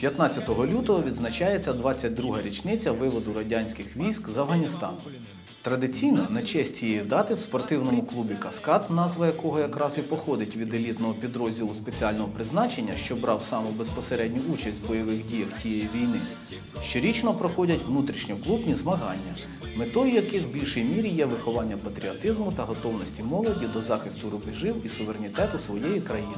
15 лютого відзначається 22-га річниця виводу радянських військ з Афганістану. Традиційно на честь цієї дати в спортивному клубі Каскад, назва якого якраз і походить від елітного підрозділу спеціального призначення, що брав саму безпосередню участь в бойових діях тієї війни, щорічно проходять внутрішньоклубні змагання, метою яких в більшій мірі є виховання патріотизму та готовності молоді до захисту рубежів і суверенітету своєї країни.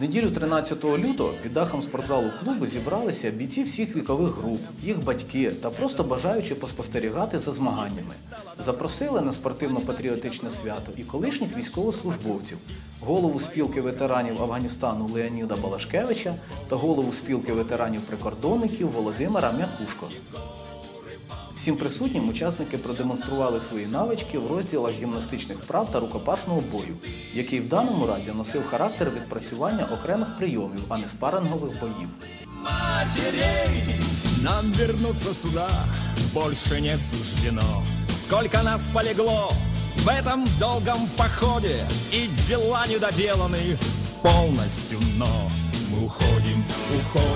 Неділю 13 лютого під дахом спортзалу клубу зібралися бійці всіх вікових груп, їх батьки та просто бажаючи поспостерігати за змаганнями. Запросили на спортивно-патріотичне свято і колишніх військовослужбовців, голову спілки ветеранів Афганістану Леоніда Балашкевича та голову спілки ветеранів прикордонників Володимира Мякушко. Всім присутнім учасники продемонстрували свої навички в розділах гімнастичних вправ та рукопашного бою, який в даному разі носив характер відпрацювання окремих прийомів, а не спарингових боїв. матерей Нам вернуться сюда больше не суждено Сколько нас полегло в этом долгом походе И дела недоделаны полностью, но мы уходим, уходим,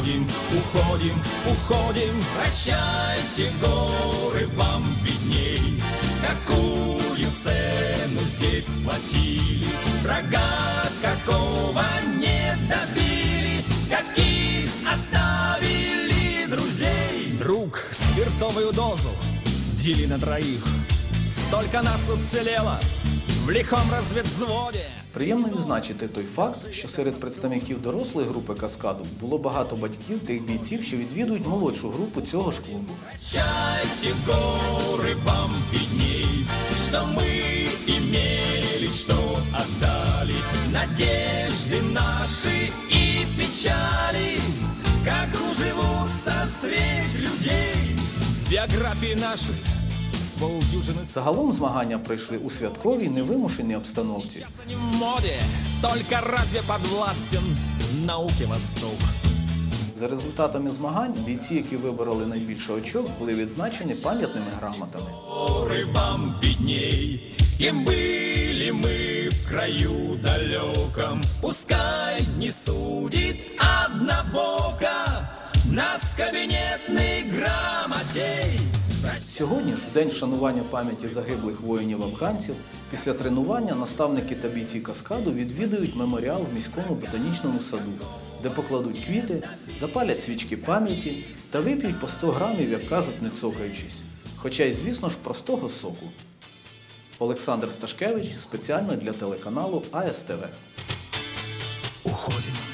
Уходим, уходим Прощайте, горы, вам видней Какую цену здесь платили Врага какого не добили Каких оставили друзей Друг, спиртовую дозу дели на троих. Столько нас уцелело в лихом разведзводе Приємно відзначити той факт, що серед представників дорослої групи каскаду було багато батьків тих бійців, що відвідують молодшу групу цього ж клубу. Прощайте, горы, вам видней Что мы имели, что отдали Надежды наши и печали Как уживутся средь людей В биографии нашей с полдюжины Загалом змагання пройшли у святковій невимушеній обстановці. не в моде Только разве подвластен науке Восток За результатами змагань бійці, які вибороли найбільше очок, були відзначені пам'ятними грамотами. горы вам видней, Кем были мы в краю далеком, Пускай не судит однобоко Нас кабинетный грамотей. Сьогодні ж, в день вшанування пам'яті загиблих воїнів-афганців, після тренування наставники та бійці каскаду відвідують меморіал в міському ботанічному саду, де покладуть квіти, запалять свічки пам'яті та вип'ють по 100 грамів, як кажуть, не цокаючись. Хоча й, звісно ж, простого соку. Олександр Сташкевич спеціально для телеканалу АСТВ. Уходим.